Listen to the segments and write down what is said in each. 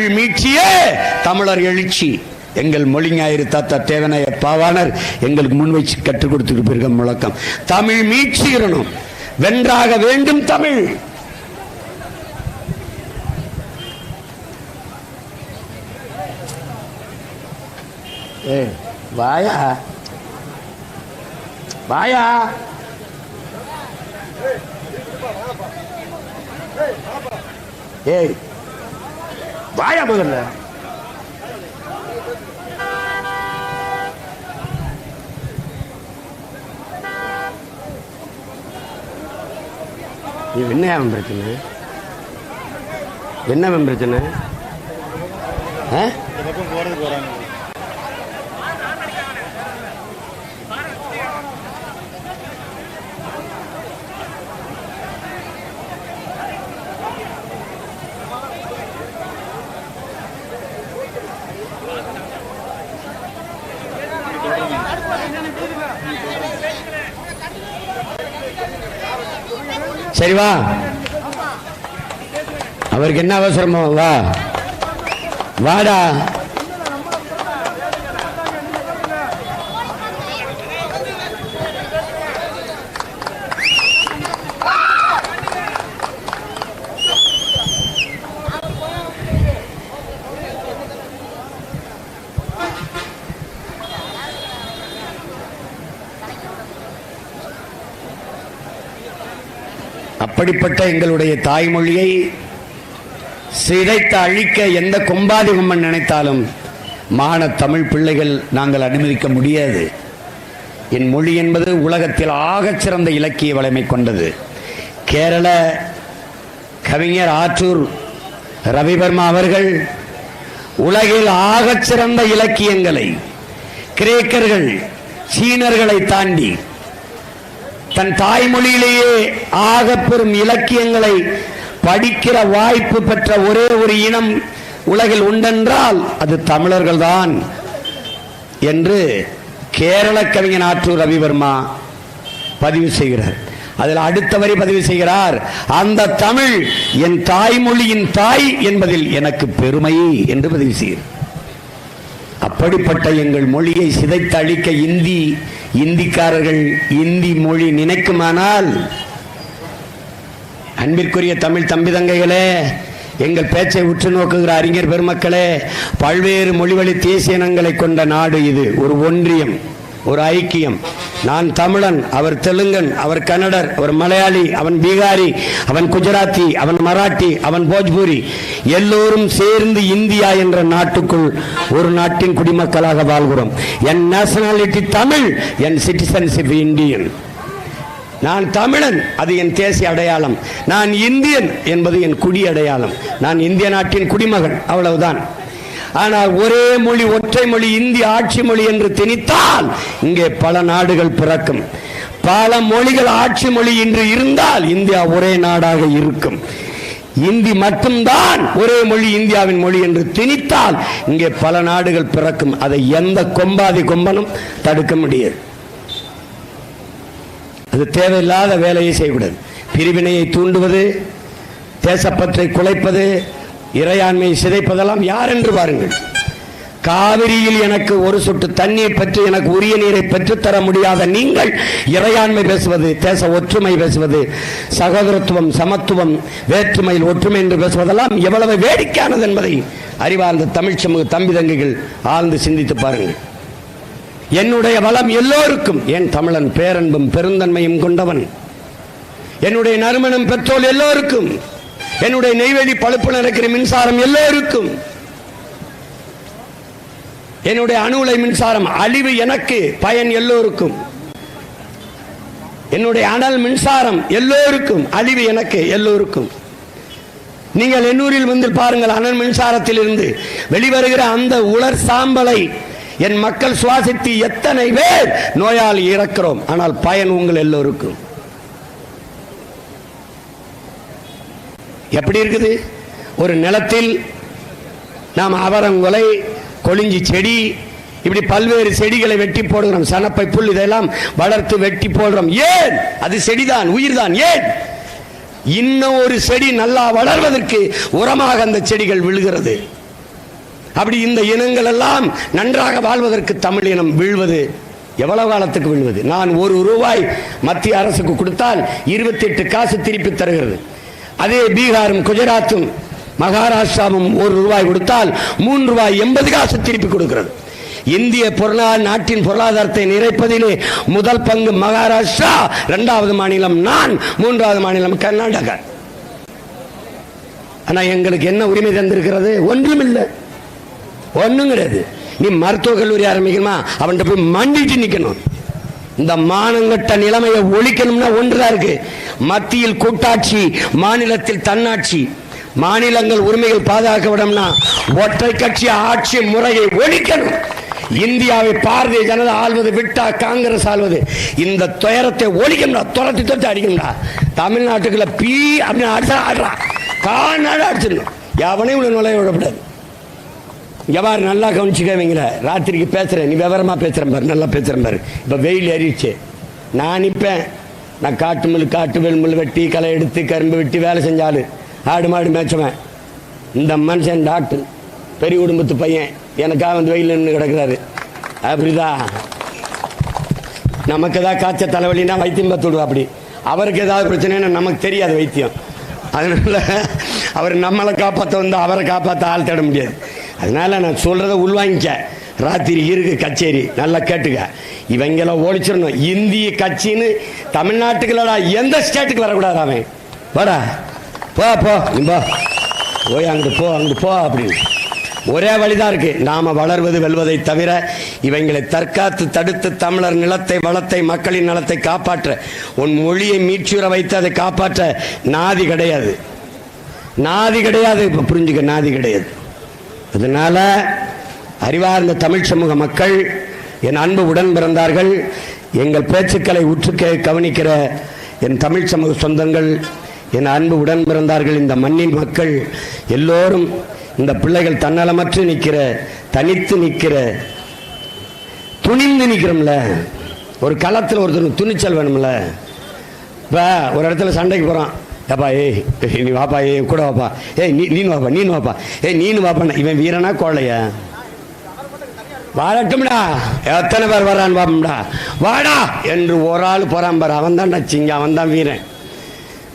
மீட்சியே. தமிழர் எழுச்சி. எங்கள் மொழி ஞாயிறு தாத்தா தேவனைய பாவாணர் எங்களுக்கு முன் வச்சு கற்றுக் கொடுத்துருப்பீர்கள் முழக்கம். தமிழ் மீட்சிகிறணும் வென்றாக வேண்டும் தமிழ். ஏ வாயா? வாயா? ஏய் வாயா முதல்ல. நீ என்ன அவன் பிரச்சனை? என்ன அவன் பிரச்சனை? ஆ? வா. அவருக்கு என்ன அவசரமா வா. வாடா. அப்படிப்பட்ட எங்களுடைய தாய்மொழியை சிதைத்து அழிக்க எந்த கொம்பாதி கொம்பன் நினைத்தாலும் மான தமிழ் பிள்ளைகள் நாங்கள் அனுமதிக்க முடியாது. என் மொழி என்பது உலகத்தில் ஆகச் சிறந்த இலக்கிய வளமை கொண்டது. கேரள கவிஞர் ஆற்றூர் ரவிவர்மா அவர்கள் உலகில் ஆகச் சிறந்த இலக்கியங்களை கிரேக்கர்கள் சீனர்களை தாண்டி தன் தாய்மொழியிலேயே ஆகப்பெரும் இலக்கியங்களை படிக்கிற வாய்ப்பு பெற்ற ஒரே ஒரு இனம் உலகில் உண்டென்றால் அது தமிழர்கள்தான் என்று கேரள கவிஞன் ஆற்றூர் ரவிவர்மா பதிவு செய்கிறார். அதில் அடுத்த வரி பதிவு செய்கிறார் அந்த தமிழ் என் தாய்மொழியின் தாய் என்பதில் எனக்கு பெருமை என்று பதிவு செய்கிறார். அப்படிப்பட்ட எங்கள் மொழியை சிதைத்து அழிக்க இந்தி இந்திக்காரர்கள் இந்தி மொழி நினைக்குமானால் அன்பிற்குரிய தமிழ் தம்பி தங்கைகளே எங்கள் பேச்சை உற்று நோக்குகிற அறிஞர் பெருமக்களே பல்வேறு மொழிவழி தேசிய இனங்களை கொண்ட நாடு இது. ஒரு ஒன்றியம் ஒரு ஐக்கியம். நான் தமிழன் அவர் தெலுங்கன் அவர் கன்னடர் அவர் மலையாளி அவன் பீகாரி அவன் குஜராத்தி அவன் மராட்டி அவன் போஜ்பூரி. எல்லோரும் சேர்ந்து இந்தியா என்ற நாட்டுக்குள் ஒரு நாட்டின் குடிமக்களாக வாழ்கிறோம். என் நேஷனாலிட்டி தமிழ் என் சிட்டிசன்ஷிப் இந்தியன். நான் தமிழன் அது என் தேசிய அடையாளம். நான் இந்தியன் என்பது என் குடி அடையாளம். நான் இந்திய நாட்டின் குடிமகன் அவ்வளவுதான். ஆனால் ஒரே மொழி ஒற்றை மொழி இந்தி ஆட்சி மொழி என்று திணித்தால் இங்கே பல நாடுகள் பிறக்கும். பல மொழிகள் ஆட்சி மொழி என்று இருந்தால் இந்தியா ஒரே நாடாக இருக்கும். இந்தி மட்டும்தான் ஒரே மொழி இந்தியாவின் மொழி என்று திணித்தால் இங்கே பல நாடுகள் பிறக்கும். அதை எந்த கொம்பாதி கொம்பனும் தடுக்க முடியாது. அது தேவையில்லாத வேலையை செய்யக்கூடாது. பிரிவினையை தூண்டுவது தேசப்பற்றை குலைப்பது இறையாண்மையை சிதைப்பதெல்லாம் யார் என்று பாருங்கள். காவிரியில் எனக்கு ஒரு சொட்டு தண்ணீர் பெற்று எனக்கு உரிய நீரை பெற்றுத்தர முடியாத நீங்கள் இறையாண்மை பேசுவது தேச ஒற்றுமை பேசுவது சகோதரத்துவம் சமத்துவம் வேற்றுமையில் ஒற்றுமை என்று பேசுவதெல்லாம் எவ்வளவு வேடிக்கையானது என்பதை அறிவார்ந்த தமிழ் சமூக தம்பி தங்கைகள் ஆழ்ந்து சிந்தித்து பாருங்கள். என்னுடைய வளம் எல்லோருக்கும் என் தமிழன் பேரன்பும் பெருந்தன்மையும் கொண்டவன். என்னுடைய நறுமணம் பெற்றோல் எல்லோருக்கும் என்னுடைய நெய்வேலி பழுப்பு நடக்கிற மின்சாரம் எல்லோருக்கும். என்னுடைய அணு உலை மின்சாரம் அழிவு எனக்கு பயன் எல்லோருக்கும். என்னுடைய அனல் மின்சாரம் எல்லோருக்கும் அழிவு எனக்கு எல்லோருக்கும். நீங்கள் எண்ணூரில் வந்து பாருங்கள் அனல் மின்சாரத்திலிருந்து வெளிவருகிற அந்த உலர் சாம்பலை என் மக்கள் சுவாசித்து எத்தனை பேர் நோயால் இறக்கிறோம். ஆனால் பயன் உங்கள் எல்லோருக்கும். எப்படி இருக்குது? ஒரு நிலத்தில் நாம் அவரங்குலை கொளிஞ்சி செடி இப்படி பல்வேறு செடிகளை வெட்டி போடுகிறோம். சனப்பை புல் இதெல்லாம் வளர்த்து வெட்டி போடுறோம் ஏன்? அது செடிதான் உயிர் தான் ஏன்? இன்னும் ஒரு செடி நல்லா வளர்வதற்கு உரமாக அந்த செடிகள் விழுகிறது. அப்படி இந்த இனங்கள் எல்லாம் நன்றாக வாழ்வதற்கு தமிழ் இனம் வீழ்வது எவ்வளவு காலத்துக்கு விழுவது? நான் ஒரு ரூபாய் மத்திய அரசுக்கு கொடுத்தால் இருபத்தி எட்டு காசு திருப்பி தருகிறது. அதே பீகாரும் குஜராத்தும் மகாராஷ்டிராவும் ஒரு ரூபாய் கொடுத்தால் மூன்று ரூபாய் எண்பது காசு திருப்பி கொடுக்கிறது. இந்திய பொருளாதார நாட்டின் பொருளாதாரத்தை நிறைப்பதிலே முதல் பங்கு மகாராஷ்டிரா இரண்டாவது மாநிலம் நான் மூன்றாவது மாநிலம் கர்நாடகா. ஆனால் எங்களுக்கு என்ன உரிமை தந்திருக்கிறது? ஒன்றும் இல்லை ஒன்றுங்கிறது நீ மருத்துவக் கல்லூரி ஆரம்பிக்கணுமா? அவன்கிட்ட போய் மண்டிட்டு நிற்கணும் இந்த மானங்கட்ட நிலைமையை ஒழிக்கணும்னா ஒன்றுதான் இருக்கு. மத்தியில் கூட்டாட்சி மாநிலத்தில் தன்னாட்சி. மாநிலங்கள் உரிமைகள் பாதுகாக்கப்படணும்னா ஒற்றை கட்சி ஆட்சி முறையை ஒழிக்கணும். இந்தியாவை பாரதிய ஜனதா ஆள்வது விட்டா காங்கிரஸ் ஆள்வது. இந்த துயரத்தை ஒழிக்கணும்டா துரத்தி துரத்தி அடிக்கணும்டா. தமிழ்நாட்டுக்குள்ள பீ அப்படின்னு அடிச்சா ஆடுறா. காநாடு அடிச்சிடணும். எவனையும் உள்ள நுழைய விடக்கூடாது. எவ்வாறு நல்லா கவனிச்சுக்கவீங்கள ராத்திரிக்கு பேசுகிறேன் நீ விவரமாக பேசுகிறேன் பாரு. நல்லா பேசுகிறேன் பாரு. இப்போ வெயில் ஏறிடுச்சு. நான் நிற்பேன் நான் காட்டு முள் காட்டு வெல்முள் வெட்டி களை எடுத்து கரும்பு வெட்டி வேலை செஞ்சாலும் ஆடு மாடு மேய்ச்சவன். இந்த மனுஷன் டாக்டர். பெரிய குடும்பத்து பையன். எனக்காக வந்து வெயில் நின்று கிடக்குறாரு. அப்படிதா. நமக்கு ஏதாவது காய்ச்ச தலைவலின்னா வைத்தியம் பார்த்து அப்படி. அவருக்கு ஏதாவது பிரச்சனைன்னா நமக்கு தெரியாது வைத்தியம். அதனால அவர் நம்மளை காப்பாற்ற வந்து அவரை காப்பாற்ற ஆள் தேட முடியாது. அதனால நான் சொல்கிறத உள்வாங்கிக்க. ராத்திரி இருக்கு கச்சேரி. நல்லா கேட்டுக்க. இவங்கெல்லாம் ஒழிச்சிடணும். இந்திய கட்சின்னு தமிழ்நாட்டுக்குள்ளடா எந்த ஸ்டேட்டுக்கு வரக்கூடாது அவன்? வாடா. போ போ. நீ போ. போய் அங்கிட்டு போ அங்கிட்டு போ அப்படின்னு. ஒரே வழிதான் இருக்கு. நாம வளர்வது வெல்வதை தவிர இவங்களை தற்காத்து தடுத்து தமிழர் நிலத்தை வளத்தை மக்களின் நலத்தை காப்பாற்ற உன் மொழியை மீட்சுற வைத்து அதை காப்பாற்ற நாதி கிடையாது. நாதி கிடையாது. இப்ப புரிஞ்சுக்க நாதி கிடையாது. அதனால் அறிவார்ந்த தமிழ் சமூக மக்கள் என் அன்பு உடன் பிறந்தார்கள் எங்கள் பேச்சுக்களை உற்று கவனிக்கிற என் தமிழ் சமூக சொந்தங்கள் என் அன்பு உடன் பிறந்தார்கள் இந்த மண்ணின் மக்கள் எல்லோரும் இந்த பிள்ளைகள் தன்னலமற்று நிற்கிற தனித்து நிற்கிற துணிந்து நிற்கிறோம்ல. ஒரு களத்தில் ஒருத்தருக்கு துணிச்சல் வேணும்ல. இப்போ ஒரு இடத்துல சண்டைக்கு போகிறான் ஏப்பா ஏய் நீ வாப்பா ஏய் கூட வாப்பா. ஏய் நீ நீனு வாப்பா நீனு வாப்பா. ஏய் நீனு வாப்பா இவன் வீரனா கோழையா? வாழட்டும்டா. எத்தனை பேர் வர்றான்னு பாப்பம்டா. வாடா என்று ஒரு ஆள் போகிறான் பாரு அவன் தான் நச்சிங்க அவன் தான் வீரன்.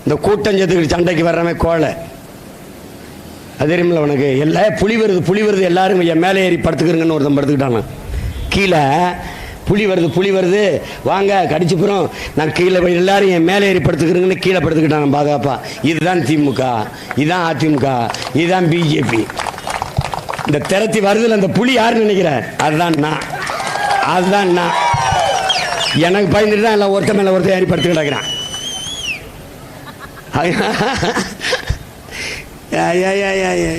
இந்த கூட்டஞ்சத்துக்கு சண்டைக்கு வர்றவன் கோழை. அது தெரியுமில்ல உனக்கு? எல்லா புலி வருது புலி வருது எல்லாரும் என் மேலே ஏறி படுத்துக்கிறங்கன்னு ஒருத்தன் படுத்துக்கிட்டாங்க கீழே புலி வருது புலி வருது. வாங்க கடிச்சு போகிறோம் நான் கீழே போய் எல்லாரும் என் மேலே ஏறி படுத்துக்கிறங்கன்னு கீழே படுத்துக்கிட்டாங்க பாதுகாப்பா. இதுதான் திமுக. இதுதான் அதிமுக. இதுதான் பிஜேபி. இந்த திரத்தி வருதுல அந்த புலி யாருன்னு நினைக்கிறேன் அதுதான் நான். அதுதான் நான். எனக்கு பயந்துட்டு தான் எல்லாம் ஒருத்தன் மேலே ஒருத்தன் ஏறி படுத்து கிடக்குறான் ஐயா ஐயா ஐயா.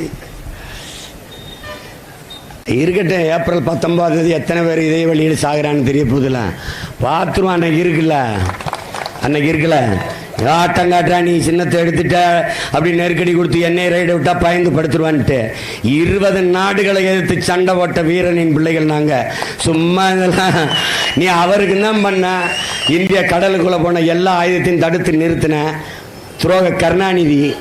இருக்கட்டும் ஏப்ரல் பத்தொன்பதாம் தேதி எத்தனை பேர் இதே வழியில் சாகுறான்னு தெரிய போதில்ல பார்த்துருவோம் அன்னைக்கு இருக்குல்ல? அன்னைக்கு இருக்குல்ல? ஆட்டம் காட்டுறா நீ சின்னத்தை எடுத்துட்ட அப்படி நெருக்கடி கொடுத்து எண்ணெய் ரைடு விட்டா பயந்து படுத்துருவான்ட்டு. இருபது நாடுகளை எதிர்த்து சண்டை போட்ட வீரனின் பிள்ளைகள் நாங்க. சும்மா இதெல்லாம் நீ அவருக்கு தான் பண்ண. இந்திய கடலுக்குள்ள போன எல்லா ஆயுதத்தையும் தடுத்து நிறுத்தின. துரோக கருணாநிதி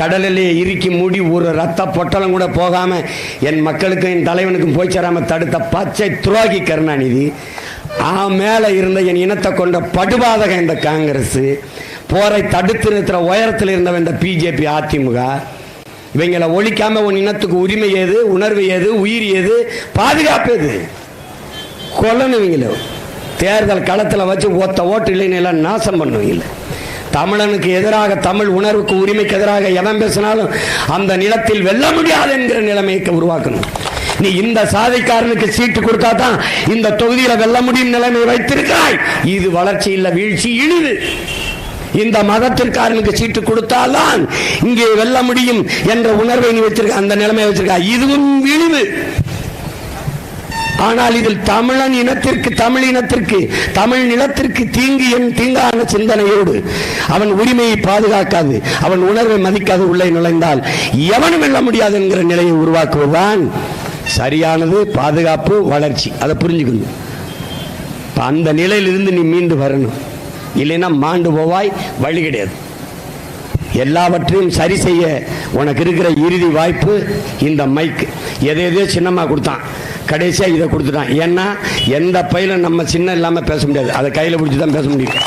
கடலிலே இறுக்கி மூடி ஒரு ரத்த பொட்டலம் கூட போகாம என் மக்களுக்கும் என் தலைவனுக்கும் போய் சேராம தடுத்த பச்சை துரோகி கருணாநிதி. ஆ மேலே இருந்த என் இனத்தை கொண்ட படுபாதகம் இந்த காங்கிரஸ். போரை தடுத்து நிறுத்துற உயரத்தில் இருந்தவன் இந்த பிஜேபி அதிமுக. இவங்களை ஒழிக்காம உன் இனத்துக்கு உரிமை ஏது உணர்வு ஏது உயிர் ஏது பாதுகாப்பு எது? கொல்லணும் இவங்கள. தேர்தல் களத்தில் வச்சு ஒத்த ஓட்டு இல்லைன்னு எல்லாம் நாசம் பண்ணுவீங்களே. தமிழனுக்கு எதிராக தமிழ் உணர்வுக்கு உரிமைக்கு எதிராக எவன் பேசினாலும் அந்த நிலத்தில் வெல்ல முடியாது என்கிற நிலைமையை உருவாக்கணும். நீ இந்த சாதிக்காரனுக்கு சீட்டு கொடுத்தா தான் இந்த தொகுதியில வெல்ல முடியும் நிலைமை வைத்திருக்கிறாய். இது வளர்ச்சி இல்லை வீழ்ச்சி இழிவு. இந்த மதத்திற்காரனுக்கு சீட்டு கொடுத்தால்தான் இங்கே வெல்ல முடியும் என்ற உணர்வை நீ வச்சிருக்க அந்த நிலைமை வச்சிருக்க. இதுவும் இழிவு. ஆனால் இதில் தமிழன் இனத்திற்கு தமிழ் இனத்திற்கு தமிழ் நிலத்திற்கு தீங்கு என் தீங்கான சிந்தனையோடு அவன் உரிமையை பாதுகாக்காது அவன் உணர்வை மதிக்காது உள்ளே நுழைந்தால் எவனும் வெல்ல முடியாது என்கிற நிலையை உருவாக்குவதுதான் சரியானது பாதுகாப்பு வளர்ச்சி. அதை புரிஞ்சுக்கணும். இப்போ அந்த நிலையிலிருந்து நீ மீண்டு வரணும். இல்லைன்னா மாண்டு போவாய் வழி கிடையாது. எல்லாவற்றையும் சரி செய்ய உனக்கு இருக்கிற இறுதி வாய்ப்பு இந்த மைக் எதை எதையோ சின்னம்மா கொடுத்தான். கடைசியாக இதை கொடுத்துட்டான். ஏன்னா எந்த பையில நம்ம சின்ன இல்லாமல் பேச முடியாது. அதை கையில் பிடிச்சி தான் பேச முடியும்.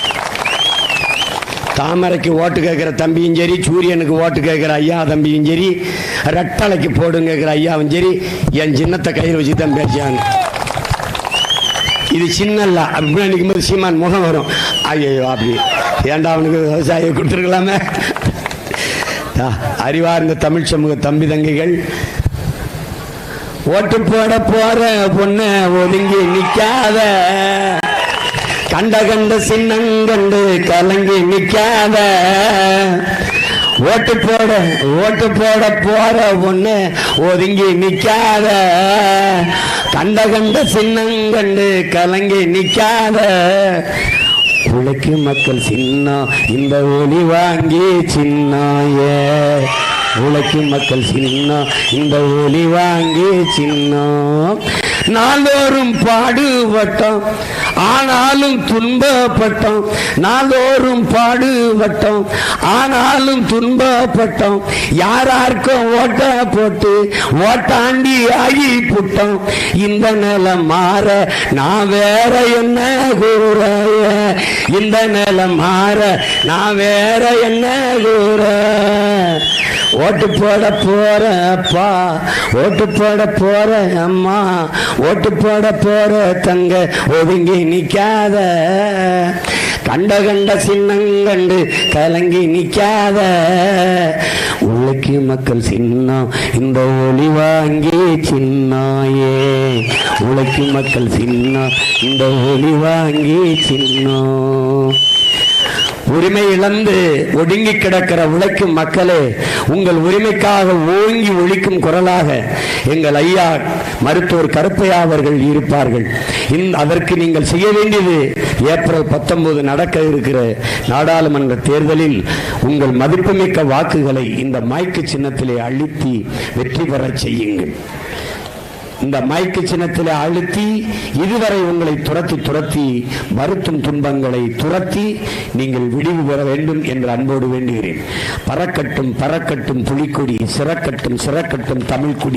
தாமரைக்கு ஓட்டு கேட்குற தம்பியும் சரி சூரியனுக்கு ஓட்டு கேட்குற ஐயா தம்பியும் சரி ரெட்டலைக்கு போடுங்க கேட்குற ஐயாவும் சரி என் சின்னத்தை கையில் வச்சு தான் பேசியாங்க இது சின்னல்ல அப்படின்னு நினைக்கும் போது சீமான் முகம் வரும். ஐயோ அப்படி. ஏண்டா அவனுக்கு விவசாயியை கொடுத்துருக்கலாமே? அறிவார்ந்த தமிழ் சமூக தம்பி தங்கைகள் ஓட்டு போட போற பொண்ணு ஒதுங்கி நிக்காத. கண்ட கண்ட சின்னங்கண்டு கலங்கி நிக்காத. ஓட்டு போட ஓட்டு போட போற பொண்ணு ஒதுங்கி நிக்காத. கண்ட கண்ட சின்னங்கண்டு கலங்கி நிக்காத. உழைக்கு மக்கள் சின்னம் இந்த ஒளி வாங்கி சின்னாயே உழைக்கும் மக்கள் சின்னம். இந்த ஒளி வாங்கி சின்னம். நாள்தோறும் பாடுபட்டோம் ஆனாலும் துன்பப்பட்டோம் நாள்தோறும் பாடுபட்டோம் ஆனாலும் துன்பப்பட்டோம் யாராருக்கும் ஓட்ட போட்டு ஓட்டாண்டி ஆகி புட்டோம் இந்த நிலம் மாற நான் வேற என்ன கூறாய இந்த நிலம் மாற நான் வேற என்ன கூற ஓட்டு போட போற அப்பா ஓட்டு போட போற அம்மா ஓட்டு போட போற தங்க ஒதுங்கி நிக்காத. கண்ட கண்ட சின்னங்கண்டு கலங்கி நிக்காத. உள்ளக்கு மக்கள் சின்னம் இந்த ஒளி வாங்கி சின்னாயே. உழைக்கு மக்கள் சின்னம் இந்த ஒளி வாங்கி சின்னம் உரிமை இழந்து ஒடுங்கி கிடக்கிற உழைக்கும் மக்களே உங்கள் உரிமைக்காக ஓங்கி ஒழிக்கும் குரலாக எங்கள் ஐயா மருத்துவர் கருப்பையா அவர்கள் இருப்பார்கள். அதற்கு நீங்கள் செய்ய வேண்டியது ஏப்ரல் பத்தொன்பது நடக்க இருக்கிற நாடாளுமன்ற தேர்தலில் உங்கள் மதிப்புமிக்க வாக்குகளை இந்த மைக்கு சின்னத்திலே அழுத்தி வெற்றி பெறச் செய்யுங்கள். இந்த மயக்கு சின்னத்திலே அழுத்தி இதுவரை உங்களை துரத்தி துரத்தி வருத்தும் துன்பங்களை துரத்தி நீங்கள் விடிவு பெற வேண்டும் என்று அன்போடு வேண்டுகிறேன். பறக்கட்டும் பறக்கட்டும் புலிக்கொடி சிறக்கட்டும் சிறக்கட்டும் தமிழ்குடி